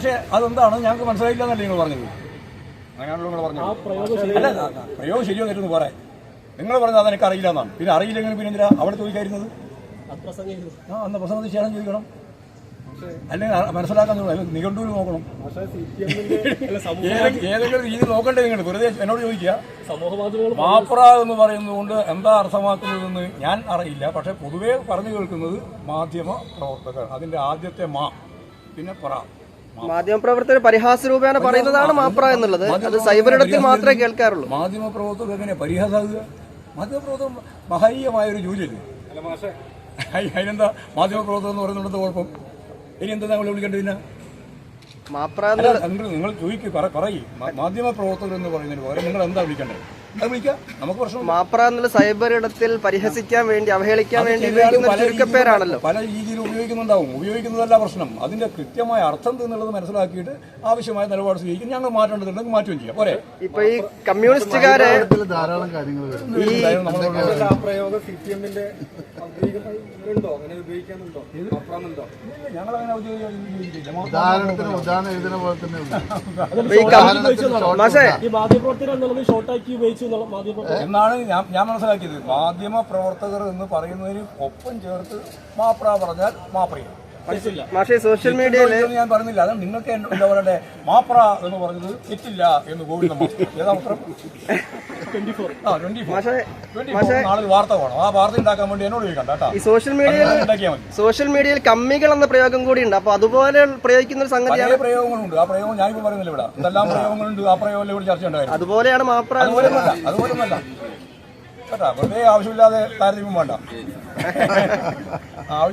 പക്ഷേ അതെന്താണ്? ഞങ്ങൾക്ക് മനസ്സിലായില്ല എന്നല്ലേ നിങ്ങൾ പറഞ്ഞത്? അങ്ങനെയാണല്ലോ നിങ്ങൾ പറഞ്ഞത്. അല്ല പ്രയോഗം ശരിയോ. തെറ്റെന്ന് പറയാം നിങ്ങൾ പറഞ്ഞത് അതെനിക്ക് അറിയില്ല എന്നാണ് പിന്നെ അറിയില്ലെങ്കിൽ പിന്നെ എന്തിനാ അവിടെ ചോദിക്കായിരുന്നത് ആ അന്ന് പ്രസംഗത്തിൽ ശേഷം ചോദിക്കണം. അല്ലെങ്കിൽ മനസ്സിലാക്കാൻ നിഘണ്ടൂര് നോക്കണം. ഏതെ- ഏതെങ്കിലും രീതി നോക്കണ്ടേ നിങ്ങൾ വെറുതെ എന്നോട് ചോദിക്കുക. മാപ്ര എന്ന് പറയുന്നത് കൊണ്ട് എന്താ അർത്ഥമാക്കുന്നതെന്ന് ഞാൻ അറിയില്ല. പക്ഷെ പൊതുവേ പറഞ്ഞു കേൾക്കുന്നത് മാധ്യമ പ്രവർത്തകർ അതിന്റെ ആദ്യത്തെ മാ പിന്നെ പറ. മാധ്യമപ്രവർത്തകർ പരിഹാസ രൂപേണ പറയുന്നതാണ് മാപ്ര എന്നുള്ളത്. അത് സൈബറിടത്തിൽ മാത്രമേ കേൾക്കാറുള്ളൂ. മാധ്യമപ്രവർത്തകർ എങ്ങനെ പരിഹാസാകുക? മാധ്യമ പ്രവർത്തകർ മഹനീയമായ ഒരു ജോലിയല്ലേ? അതിനെന്താ മാധ്യമ പ്രവർത്തകർ എന്ന് പറയുന്നത് കുഴപ്പം? ഇനി എന്താ ഞങ്ങൾ വിളിക്കേണ്ടത് പിന്നെ? മാപ്ര നിങ്ങൾ നിങ്ങൾ ചോദിക്കുക പറയും. മാധ്യമ പ്രവർത്തകർ എന്ന് പറയുന്നതിന് പകരം നിങ്ങൾ എന്താ വിളിക്കേണ്ടത്? അത് വിളിക്കാം നമുക്ക് പ്രശ്നം മാപ്ര എന്നുള്ള സൈബർ ഇടത്തിൽ പരിഹസിക്കാൻ വേണ്ടി അവഹേളിക്കാൻ വേണ്ടി ഉപയോഗിക്കുന്ന ചുരുക്കപ്പേരാണല്ലോ. രീതിയിൽ- പല രീതിയിൽ ഉപയോഗിക്കുന്നുണ്ടാവും. ഉപയോഗിക്കുന്നതല്ല പ്രശ്നം. അതിന്റെ കൃത്യമായ അർത്ഥം എന്നുള്ളത് മനസ്സിലാക്കിയിട്ട് ആവശ്യമായ നിലപാട് സ്വീകരിക്കും. ഞങ്ങൾ മാറ്റേണ്ടതുണ്ടെങ്കിൽ മാറ്റുകയും ചെയ്യാം. പോരെ? ഇപ്പൊ ഈ കമ്മ്യൂണിസ്റ്റുകാരെ ധാരാളം കാര്യങ്ങൾ ഉദാഹരണത്തിന് ഉദാഹരണം എഴുതുന്ന പോലെ തന്നെ. ഈ മാധ്യമപ്രവർത്തകർ എന്നുള്ളത് ഷോർട്ടാക്കി ഉപയോഗിച്ചു എന്നാണ് ഞാൻ ഞാൻ മനസ്സിലാക്കിയത്. മാധ്യമ പ്രവർത്തകർ എന്ന് പറയുന്നതിന് ഒപ്പം ചേർത്ത് മാപ്ര പറഞ്ഞാൽ മാപ്രിയ. മാഷേ സോഷ്യൽ മീഡിയയിൽ ഞാൻ പറഞ്ഞില്ല. അത് നിങ്ങൾക്ക് എന്താ പറയണ്ടേ? മാപ്ര എന്ന് പറഞ്ഞത് തെറ്റില്ല എന്ന് ഗോവിന്ദ വാർത്ത വേണം. ആ വാർത്ത ഉണ്ടാക്കാൻ വേണ്ടി എന്നോട് ചോദിക്കണ്ട ഈ സോഷ്യൽ മീഡിയയിൽ ഉണ്ടാക്കിയാൽ സോഷ്യൽ മീഡിയയിൽ കമ്മികൾ എന്ന പ്രയോഗം കൂടി ഉണ്ട്. അപ്പൊ അതുപോലെ പ്രയോഗിക്കുന്ന ഒരു സംഗതിയാണ് പ്രയോഗങ്ങളുണ്ട്. ആ പ്രയോഗം ഞാനിപ്പോ പറയുന്നില്ല ഇവിടെ. എന്തെല്ലാം പ്രയോഗങ്ങളുണ്ട്? ആ പ്രയോഗം ഇവിടെ ചർച്ച ഉണ്ടായിരുന്നു. അതുപോലെയാണ് മാപ്ര അതുപോലെ അതുപോലൊന്നല്ല കേട്ടാ വെറുതെ ആവശ്യമില്ലാതെ താരതമ്യം വേണ്ട. ആവശ്യം